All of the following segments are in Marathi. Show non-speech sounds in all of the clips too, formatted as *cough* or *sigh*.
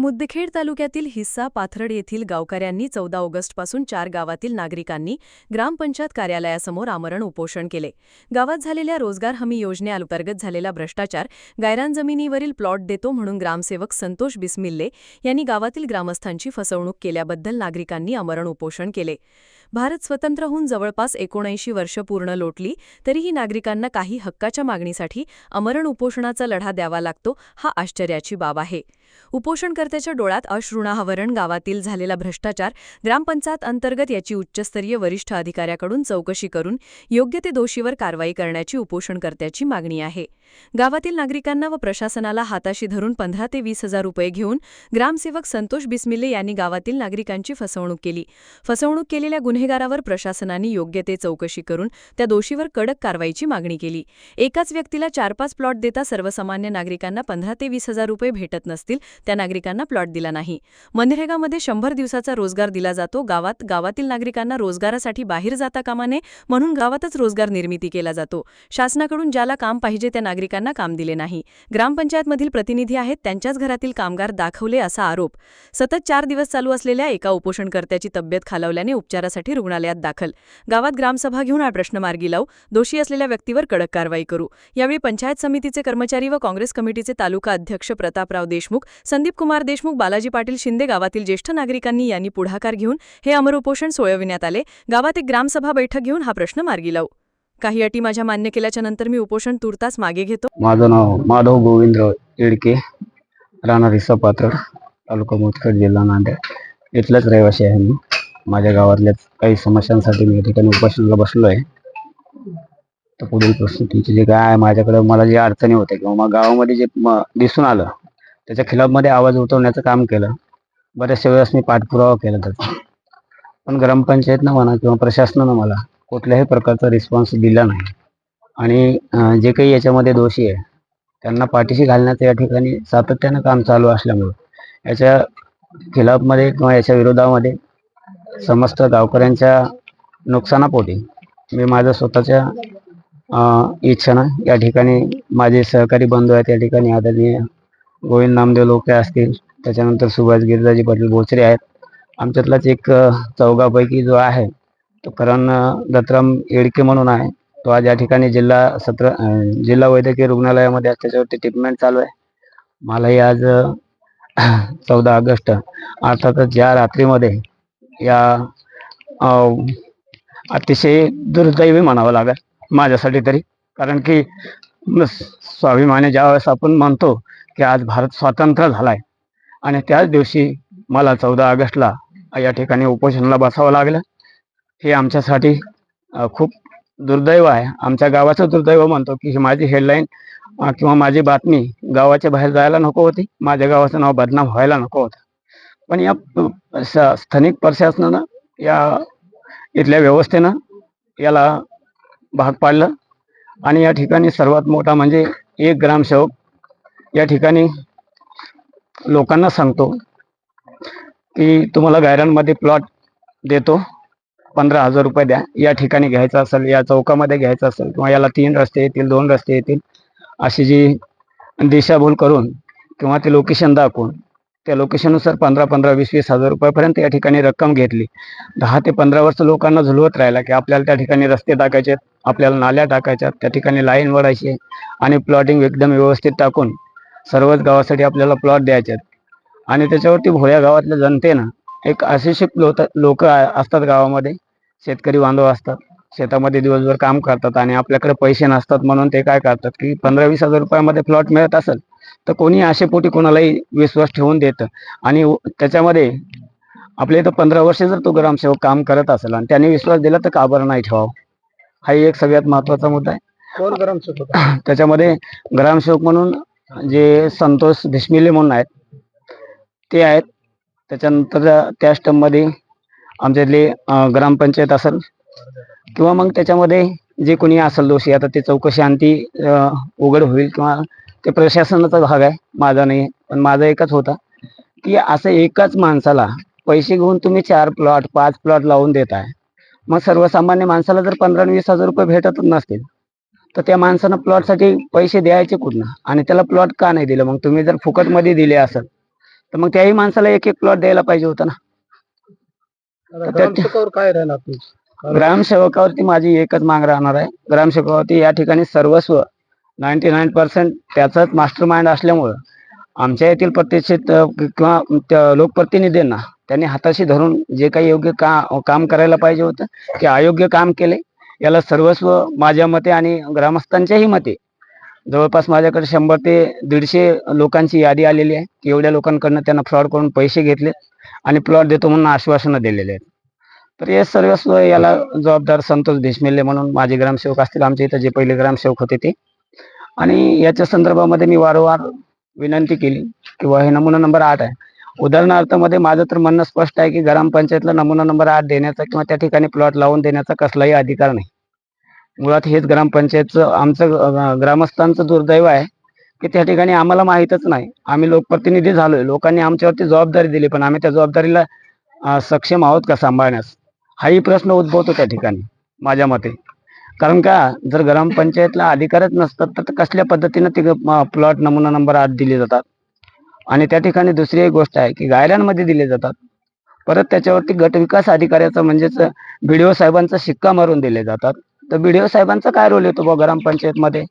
मुदखेड तालुक्यातील हिस्सा पाथरड येथील गावकऱ्यांनी चौदा ऑगस्टपासून चार गावातील नागरिकांनी ग्रामपंचायत कार्यालयासमोर आमरण उपोषण केले. गावात झालेल्या रोजगार हमी योजनेअंतर्गत झालेला भ्रष्टाचार गायरान जमिनीवरील प्लॉट देतो म्हणून ग्रामसेवक संतोष बिस्मिल्ले यांनी गावातील ग्रामस्थांची फसवणूक केल्याबद्दल नागरिकांनी आमरण उपोषण केले. भारत स्वतंत्र होऊन जवळपास एकोणऐंशी वर्ष पूर्ण लोटली तरीही नागरिकांना काही हक्काच्या मागणीसाठी अमरण उपोषणाचा लढा द्यावा लागतो हा आश्चर्याची बाब आहे. उपोषणकर्त्याच्या डोळ्यात अश्रुणाहवरण गावातील झालेला भ्रष्टाचार ग्रामपंचायत अंतर्गत याची उच्चस्तरीय वरिष्ठ अधिकाऱ्याकडून चौकशी करून योग्य ते दोषीवर कारवाई करण्याची उपोषणकर्त्याची मागणी आहे. गावातील नागरिकांना व प्रशासनाला हाताशी धरून पंधरा ते वीस हजार रुपये घेऊन ग्रामसेवक संतोष बिस्मिले यांनी गावातील नागरिकांची फसवणूक केली. फसवणूक केलेल्या गुन्हेगारावर प्रशासनाने योग्य ते चौकशी करून त्या दोषीवर कडक कारवाईची मागणी केली. एकाच व्यक्तीला चार पाच प्लॉट देता सर्वसामान्य नागरिकांना पंधरा ते वीस हजार रुपये भेटत नसतील त्या नागरिकांना प्लॉट दिला नाही. मनरेगामध्ये शंभर दिवसाचा रोजगार दिला जातो गावात गावातील नागरिकांना रोजगारासाठी बाहेर जाता कामा नये म्हणून गावातच रोजगार निर्मिती केला जातो. शासनाकडून ज्याला काम पाहिजे त्या नागरिकांना काम दिले नाही. ग्रामपंचायतमधील प्रतिनिधी आहेत त्यांच्याच घरातील कामगार दाखवले असा आरोप. सतत चार दिवस चालू असलेल्या एका उपोषणकर्त्याची तब्येत खालावल्याने उपचारासाठी रुग्णालयात दाखल. गावात ग्रामसभा घेऊन हा प्रश्न मार्गी लावू. दोषी असलेल्या व्यक्तीवर कडक कारवाई करू. यावेळी पंचायत समितीचे कर्मचारी व काँग्रेस कमिटीचे तालुका अध्यक्ष प्रतापराव देशमुख संदीप कुमार देशमुख बालाजी पाटील शिंदे गावातील ज्येष्ठ नागरिकांनी यांनी पुढाकार घेऊन हे अमर उपोषण सोयविण्यात आले. गावात एक ग्रामसभा बैठक घेऊन हा प्रश्न मार्गी लावू. काही अटी माझ्या मान्य केल्याच्यानंतर मी उपोषण तुर्तास मागे घेतो. माझं नाव माधव गोविंदराव येडके राहणार रिसा पात्र तालुका मुदखेड जिल्हा नांदेड. इथलाच रहिवासी आहे मी. माझ्या गावातल्याच काही समस्यांसाठी मी या ठिकाणी उपोषणाला बसलो आहे. तर पुढील प्रश्न तुमचे जे काय आहे माझ्याकडे मला जे अडचणी होत्या किंवा मग गावामध्ये जे दिसून आलं त्याच्या खिलाफमध्ये आवाज उठवण्याचं काम केलं. बऱ्याचशा वेळेस मी पाठपुरावा केला त्याचा. पण ग्रामपंचायतनं म्हणा किंवा प्रशासनानं मला कुठल्याही प्रकारचा रिस्पॉन्स दिला नाही. आणि जे काही याच्यामध्ये दोषी आहे त्यांना पाठीशी घालण्याचं या ठिकाणी सातत्यानं काम चालू असल्यामुळं याच्या खिलाफमध्ये किंवा याच्या विरोधामध्ये समस्त गावकऱ्यांच्या नुकसानापोटी मी माझ्या स्वतःच्या अं, इच्छेनं या ठिकाणी माझे सहकारी बंधू आहेत या ठिकाणी आदरणीय गोविंद नामदेव लोके असतील त्याच्यानंतर सुभाष गिरिजाजी पाटील भोसरे आहेत. आमच्यातलाच एक चौघापैकी जो आहे कारण दत्तराम येडके म्हणून आहे. तो आज या ठिकाणी जिल्हा सत्र जिल्हा वैद्यकीय रुग्णालयामध्ये त्याच्यावरती ट्रीटमेंट चालू आहे. मलाही आज चौदा ऑगस्ट अर्थातच या रात्रीमध्ये या अतिशय दुर्दैवी म्हणावं लागेल माझ्यासाठी तरी. कारण की स्वाभिमानी ज्यावेळेस आपण म्हणतो की आज भारत स्वातंत्र्य झालाय आणि त्याच दिवशी मला चौदा ऑगस्टला या ठिकाणी उपोषणाला बसावं लागलं. हे आमच्यासाठी खूप दुर्दैव आहे. आमच्या गावाचं दुर्दैव म्हणतो की ही माझी हेडलाईन किंवा माझी बातमी गावाच्या बाहेर जायला नको होती. माझ्या गावाचं नाव बदनाम व्हायला नको होतं. पण या स्थानिक प्रशासनानं या इथल्या व्यवस्थेनं याला भाग पाडलं. आणि या ठिकाणी सर्वात मोठा म्हणजे एक ग्रामसेवक या ठिकाणी लोकांना सांगतो की तुम्हाला गायरांमध्ये प्लॉट देतो. पंधरा हजार रुपये द्या. या ठिकाणी घ्यायचं असेल या चौकामध्ये घ्यायचं असेल किंवा याला तीन रस्ते येतील दोन रस्ते येतील अशी जी दिशाभूल करून किंवा ते लोकेशन दाखवून त्या लोकेशननुसार पंधरा पंधरा वीस वीस हजार रुपयापर्यंत या ठिकाणी रक्कम घेतली. दहा ते पंधरा वर्ष लोकांना झुलवत राहिला की आपल्याला त्या ठिकाणी रस्ते टाकायचे आपल्याला नाल्या टाकायच्यात त्या ठिकाणी लाईन वडायची आणि प्लॉटिंग एकदम व्यवस्थित टाकून सर्वच गावासाठी आपल्याला प्लॉट द्यायचे आहेत. आणि त्याच्यावरती भोळ्या गावातल्या जनतेनं एक अशिक्षित लोक लोक असतात गावामध्ये. शेतकरी बांधव असतात. शेतामध्ये दिवसभर काम करतात आणि आपल्याकडे पैसे नसतात म्हणून ते काय करतात की पंधरा वीस हजार रुपयामध्ये प्लॉट मिळत असेल तर कोणी आशेपोटी कोणालाही विश्वास ठेवून देतं. आणि त्याच्यामध्ये आपल्या इथं पंधरा वर्ष जर तो ग्रामसेवक काम करत असेल आणि त्याने विश्वास दिला तर का बरं नाही ठेवावं? हा एक सगळ्यात महत्त्वाचा मुद्दा आहे. कोण ग्रामसेवक *coughs* त्याच्यामध्ये ग्रामसेवक म्हणून जे संतोष भिस्मिले म्हणून आहेत ते आहेत. त्याच्यानंतर त्या स्टममध्ये आमच्यातले अं, ग्रामपंचायत असेल किंवा मग त्याच्यामध्ये जे कोणी असेल दोषी आता ते चौकशी अंती उघड होईल किंवा ते प्रशासनाचा भाग आहे. माझा नाही पण माझा एकच होता की असं एकाच माणसाला पैसे घेऊन तुम्ही चार प्लॉट पाच प्लॉट लावून देताय. मग सर्वसामान्य माणसाला जर पंधरा वीस हजार रुपये भेटतच नसतील तर त्या माणसानं प्लॉटसाठी पैसे द्यायचे कुठनं? आणि त्याला प्लॉट का नाही दिलं? मग तुम्ही जर फुकटमध्ये दिले असेल तर मग त्याही माणसाला एक एक प्लॉट द्यायला पाहिजे होता ना. आता ग्रामसेवकावर काय राहणार तुमचं ग्रामसेवकावरती माझी एकच माग राहणार आहे. ग्रामसेवकावरती या ठिकाणी सर्वस्व नाईन्टी नाईन पर्सेंट त्याचाच मास्टर माइंड असल्यामुळं आमच्या येथील प्रतिष्ठित अ, किंवा त्या लोकप्रतिनिधींना त्यांनी हाताशी धरून जे काही योग्य का काम करायला पाहिजे होतं ते अयोग्य काम केले. याला सर्वस्व माझ्या मते आणि ग्रामस्थांच्याही मते जवळपास माझ्याकडे शंभर ते दीडशे लोकांची यादी आलेली आहे की एवढ्या लोकांकडनं त्यांना फ्रॉड करून पैसे घेतले आणि प्लॉट देतो म्हणून आश्वासनं दिलेले आहेत. तर हे सर्वस्व याला जबाबदार संतोष देशमेले म्हणून माझे ग्रामसेवक असतील आमच्या इथं जे पहिले ग्रामसेवक होते ते. आणि याच्या संदर्भामध्ये मी वारंवार विनंती केली किंवा हे नमुना नंबर आठ आहे. उदाहरणार्थमध्ये माझं तर म्हणणं स्पष्ट आहे की ग्रामपंचायतला नमुना नंबर आठ देण्याचा किंवा त्या ठिकाणी प्लॉट लावून देण्याचा कसलाही अधिकार नाही. मुळात हेच ग्रामपंचायतचं आमचं ग्रामस्थांचं दुर्दैव आहे की त्या ठिकाणी आम्हाला माहीतच नाही. आम्ही लोकप्रतिनिधी झालोय. लोकांनी आमच्यावरती जबाबदारी दिली पण आम्ही त्या जबाबदारीला सक्षम आहोत का सांभाळण्यास? हाही प्रश्न उद्भवतो त्या ठिकाणी माझ्या मते. कारण का जर ग्रामपंचायतला अधिकारच नसतात तर कसल्या पद्धतीनं ते प्लॉट नमुना नंबर आठ दिले जातात? आणि त्या ठिकाणी दुसरी एक गोष्ट आहे की गायरांमध्ये दिले जातात. परत त्याच्यावरती गट विकास अधिकाऱ्याचा म्हणजेच ओ साहेबांचा शिक्का मारून दिले जातात. तर बीडीओ साहेबांचा काय रोल येतो बा ग्रामपंचायतमध्ये?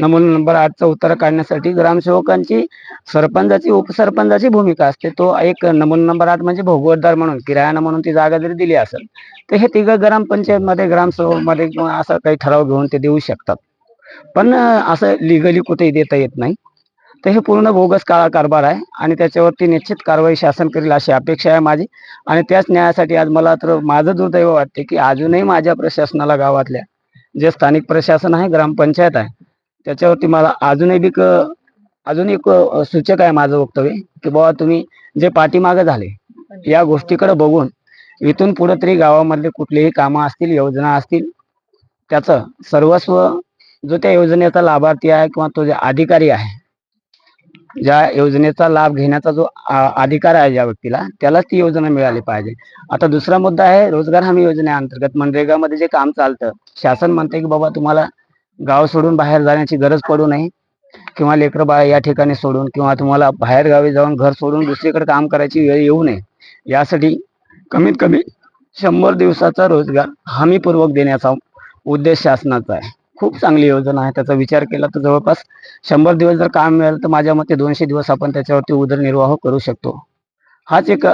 नमुना नंबर आठचा उत्तर काढण्यासाठी ग्रामसेवकांची सरपंचाची उपसरपंचाची भूमिका असते. तो एक नमुना नंबर आठ म्हणजे भोगवतदार म्हणून किरायाना म्हणून ती जागा जरी दिली असेल तर हे तिघं ग्रामपंचायतमध्ये ग्रामसेवकमध्ये किंवा असा काही ठराव घेऊन ते देऊ शकतात. पण असं लिगली कुठेही देता येत नाही. तर हे पूर्ण बोगस काळा कारभार आहे आणि त्याच्यावरती निश्चित कारवाई शासन करेल अशी अपेक्षा आहे माझी. आणि त्याच न्यायासाठी आज मला तर माझं दुर्दैव वाटते की अजूनही माझ्या प्रशासनाला गावातल्या जे स्थानिक प्रशासन आहे ग्रामपंचायत आहे त्याच्यावरती मला अजूनही बी अजून एक सूचक आहे माझं वक्तव्य की बाबा तुम्ही जे पाठीमागं झाले या गोष्टीकडे बघून इथून पुढे तरी गावामधले कुठलेही कामं असतील योजना असतील त्याचं सर्वस्व जो त्या योजनेचा लाभार्थी आहे किंवा तो जे अधिकारी आहे ज्या योजनेचा लाभ घेण्याचा जो अधिकार आहे ज्या व्यक्तीला त्यालाच ती योजना मिळाली पाहिजे. आता दुसरा मुद्दा आहे रोजगार हमी योजनेअंतर्गत मनरेगामध्ये जे काम चालतं शासन म्हणते की बाबा तुम्हाला गाव सोडून बाहेर जाण्याची गरज पडू नये किंवा लेकरं बाळ या ठिकाणी सोडून किंवा तुम्हाला बाहेर गावी जाऊन घर सोडून दुसरीकडे काम करायची वेळ येऊ नये. यासाठी कमीत कमी शंभर दिवसाचा रोजगार हमीपूर्वक देण्याचा उद्देश शासनाचा आहे. खूप चांगली योजना आहे. त्याचा विचार केला तर जवळपास शंभर दिवस जर काम मिळालं तर माझ्या मते दोनशे दिवस आपण त्याच्यावरती उदरनिर्वाह करू शकतो. हाच एक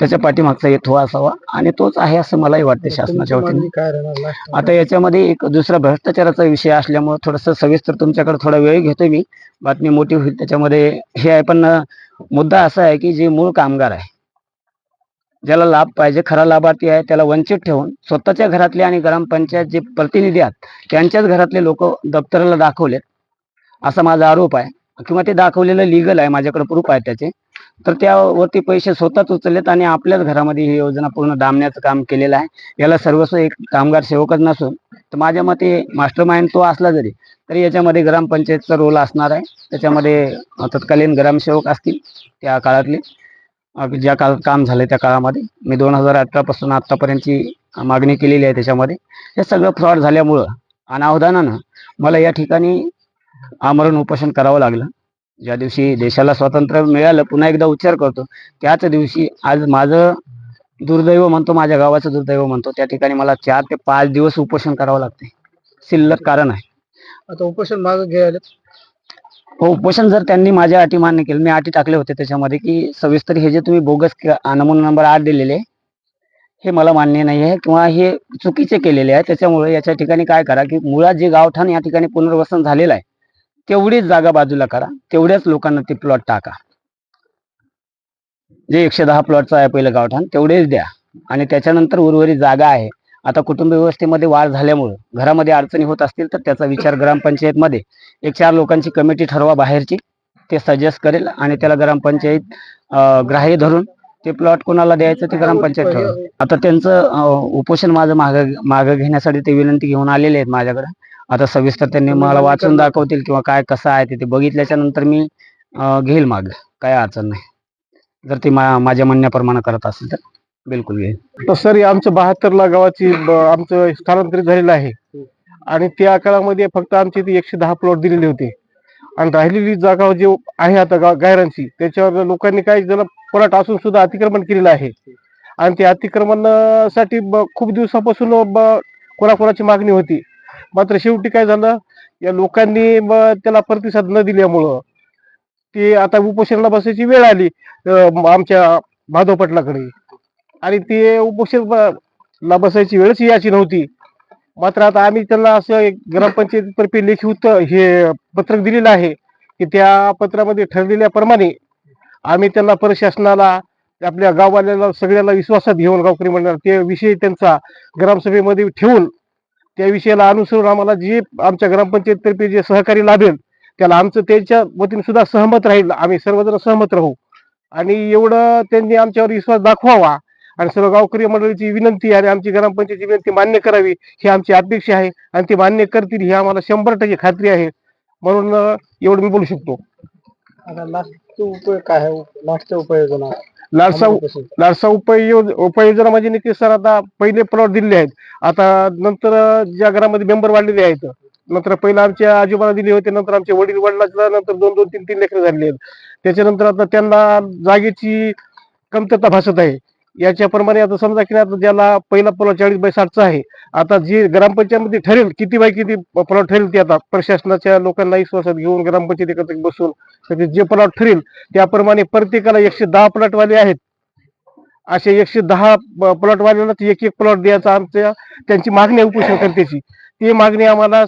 त्याच्या पाठीमागचा हेतू असावा आणि तोच आहे असं मलाही वाटते शासनाच्या वतीने. आता याच्यामध्ये एक दुसरा भ्रष्टाचाराचा विषय असल्यामुळे थोडस सविस्तर तुमच्याकडे थोडा वेळ घेतोय मी. बातमी मोठी होईल त्याच्यामध्ये. हे आहे पण मुद्दा असा आहे की जे मूळ कामगार आहे ज्याला लाभ पाहिजे खरा लाभार्थी आहे त्याला वंचित ठेवून स्वतःच्या घरातले आणि ग्रामपंचायत जे प्रतिनिधी आहेत त्यांच्याच घरातले लोक दप्तराला दाखवलेत असा माझा आरोप आहे. किंवा ते दाखवलेलं लिगल आहे माझ्याकडे प्रूफ आहे त्याचे. तर त्यावरती पैसे स्वतःच उचललेत आणि आपल्याच घरामध्ये ही योजना पूर्ण दामण्याचं काम केलेलं आहे. याला सर्वस्व एक कामगार सेवकच नसून तर माझ्या मते मास्टर माइंड तो असला जरी तरी याच्यामध्ये ग्रामपंचायतचा रोल असणार आहे. त्याच्यामध्ये तत्कालीन ग्रामसेवक असतील त्या काळातले. ज्या काळ काम झालं त्या काळामध्ये. मी दोन हजार अठरापासून आत्तापर्यंतची मागणी केलेली आहे त्याच्यामध्ये. हे सगळं फ्रॉड झाल्यामुळं अनावधानानं मला या ठिकाणी आमरण उपोषण करावं लागलं. ज्या दिवशी देशाला स्वातंत्र्य मिळालं पुन्हा एकदा उच्चार करतो. त्याच दिवशी आज माझं दुर्दैव म्हणतो माझ्या गावाचं दुर्दैव म्हणतो त्या ठिकाणी मला चार ते पाच दिवस उपोषण करावं लागते शिल्लक कारण आहे. आता उपोषण मागे घ्यायला हो उपोषण जर त्यांनी माझ्या अटी मान्य केलं मी अटी टाकले होते त्याच्यामध्ये की सविस्तर हे जे तुम्ही बोगस नमुना नंबर आठ दिलेले हे मला मान्य नाही आहे किंवा हे चुकीचे केलेले आहे. त्याच्यामुळे याच्या ठिकाणी काय करा की मुळात जे गावठाण या ठिकाणी पुनर्वसन झालेलं आहे तेवढीच जागा बाजूला करा तेवढ्याच लोकांना ते प्लॉट टाका. जे एकशे दहा प्लॉटचं आहे पहिलं गावठाण तेवढेच द्या. आणि त्याच्यानंतर उर्वरित जागा आहे. आता कुटुंब व्यवस्थेमध्ये वाढ झाल्यामुळं घरामध्ये अडचणी होत असतील तर त्याचा विचार ग्रामपंचायतमध्ये. एक चार लोकांची कमिटी ठरवा बाहेरची ते सजेस्ट करेल आणि त्याला ग्रामपंचायत ग्राह्य धरून ते प्लॉट कोणाला द्यायचं ते ग्रामपंचायत ठरवेल आता त्यांचं उपोषण माझं माग मागं घेण्यासाठी ते विनंती घेऊन आलेले आहेत माझ्याकडे. आता सविस्तर त्यांनी मला वाचून दाखवतील किंवा काय कसं आहे ते बघितल्याच्या नंतर मी घेईल माग. काय अडचण नाही. जर ते माझ्या म्हणण्याप्रमाणे करत असेल तर. बिलकुल घेईल सर आमच्या बहात्तरला गावाची आमचं स्थानांतरित झालेलं आहे. आणि त्या काळामध्ये फक्त आमची ती एकशे दहा प्लॉट दिलेले होते. आणि राहिलेली जागा जी आहे आता गायरांची त्याच्यावर लोकांनी काही जण पलाट असून सुद्धा अतिक्रमण केलेलं आहे. आणि ते अतिक्रमणासाठी खूप दिवसापासून कोणाकोणाची मागणी होती. मात्र शेवटी काय झालं या लोकांनी त्याला प्रतिसाद न दिल्यामुळं ते आता उपोषणाला बसायची वेळ आली आमच्या माधव पाटलाकडे आणि ते उपोषण ला बसायची वेळच याची नव्हती. मात्र आता आम्ही त्यांना असं एक ग्रामपंचायतीतर्फे लेखी उत्तर हे पत्रक दिलेलं आहे की त्या पत्रामध्ये ठरलेल्याप्रमाणे आम्ही त्यांना प्रशासनाला आपल्या गाववाल्याला सगळ्याला विश्वासात घेऊन गावकरी मंडळ ते विषय त्यांचा ग्रामसभेमध्ये ठेवून त्या विषयाला अनुसरून आम्हाला जे आमच्या ग्रामपंचायतीतर्फे जे सहकारी लाभेल त्याला आमचं त्यांच्या वतीने सुद्धा सहमत राहील. आम्ही सर्वजण सहमत राहू. आणि एवढं त्यांनी आमच्यावर विश्वास दाखवावा. आणि सर्व गावकरी मंडळीची विनंती आणि आमची ग्रामपंचायतीची विनंती मान्य करावी ही आमची अपेक्षा आहे आणि ते मान्य करतील ही आम्हाला शंभर टक्के खात्री आहे. म्हणून एवढं मी बोलू शकतो. आता लास्ट उपयोग काय उपाययोजना. लाडसा उपयोग उपाययोजना म्हणजे नक्की सर आता पहिले प्लॉट दिलेले आहेत. आता नंतर ज्या घरामध्ये मेंबर वाढलेले आहेत नंतर पहिला आमच्या आजोबाला दिले होते नंतर आमचे वडील वडिलांना नंतर दोन दोन तीन तीन लेकरं झालेले आहेत. त्याच्यानंतर आता त्यांना जागेची कमतरता भासत आहे. याच्याप्रमाणे आता समजा की आता ज्याला पहिला प्लॉट चाळीस बाय साठचा आहे आता जे ग्रामपंचायतमध्ये ठरेल किती बाय किती प्लॉट ठरेल ते आता प्रशासनाच्या लोकांना विश्वासात घेऊन ग्रामपंचायत एकत्र बसून त्याचे जे प्लॉट ठरेल त्याप्रमाणे प्रत्येकाला एकशे दहा प्लॉटवाले आहेत. असे एकशे दहा प्लॉटवाल्यांना एक एक प्लॉट द्यायचा आमच्या त्यांची मागणी आहे उपोषणकर्त्याची. ती मागणी आम्हाला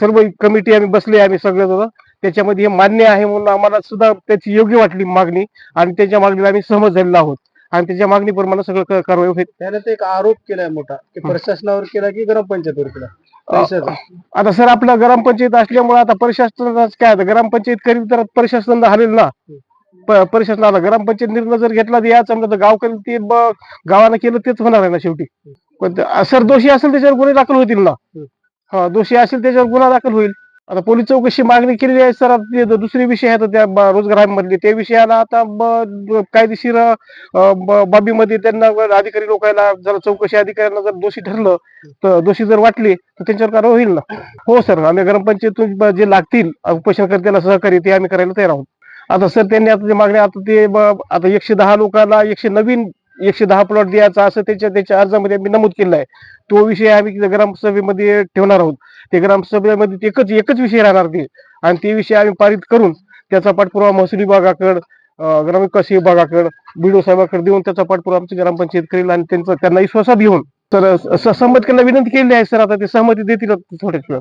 सर्व कमिटी आम्ही बसले आम्ही सगळेजण त्याच्यामध्ये हे मान्य आहे म्हणून आम्हाला सुद्धा त्याची योग्य वाटली मागणी आणि त्याच्या मागणीला आम्ही सहमत झालेलो आहोत. आणि त्याच्या मागणीप्रमाणे सगळं क- कारवाई होईल. त्याने ते एक आरोप केलाय मोठा की प्रशासनावर केला की ग्रामपंचायतीवर केला? पैशाचा आता सर आपलं ग्रामपंचायत असल्यामुळे आता प्रशासनाचं काय आता ग्रामपंचायत करील तर प्रशासन हलेल ना. प- प्रशासनाला ग्रामपंचायत निर्णय जर घेतला तर याच समजा गावकरी ते ब- गावानं केलं तेच होणार आहे ना शेवटी. पण सर दोषी असेल त्याच्यावर गुन्हे दाखल होतील ना. हा दोषी असेल त्याच्यावर गुन्हा दाखल होईल. आता पोलीस चौकशी मागणी केलेली आहे सर. आता दुसरे विषय आहेत त्या रोजगारांमधले. त्या विषयाला आता कायदेशीर बाबीमध्ये त्यांना अधिकारी लोकांना जर चौकशी अधिकाऱ्यांना जर दोषी ठरलं तर दोषी जर वाटले तर त्यांच्यावर कारवाई होईल ना? हो सर. आम्ही ग्रामपंचायतून जे लागतील उपोषणकर्त्याला सहकार्य ते आम्ही करायला तयार आहोत. आता सर त्यांनी आता जे मागणी आता ते आता एकशे दहा लोकांना एकशे नवीन एकशे दहा प्लॉट द्यायचा असं त्याच्या त्याच्या अर्जामध्ये आम्ही नमूद केलं आहे. तो विषय आम्ही ग्रामसभेमध्ये ठेवणार आहोत. ते ग्रामसभेमध्ये एकच एकच विषय राहणार ते. आणि ते विषय आम्ही पारित करून त्याचा पाठपुरावा महसूल विभागाकडे ग्रामविकास विभागाकडे बीडो साहेबाकडे देऊन त्याचा पाठपुरावा आमची ग्रामपंचायत करेल आणि त्यांचा त्यांना विश्वासात घेऊन. तर सहमत करायला विनंती केली आहे सर आता ते सहमती देतील थोड्याच वेळ.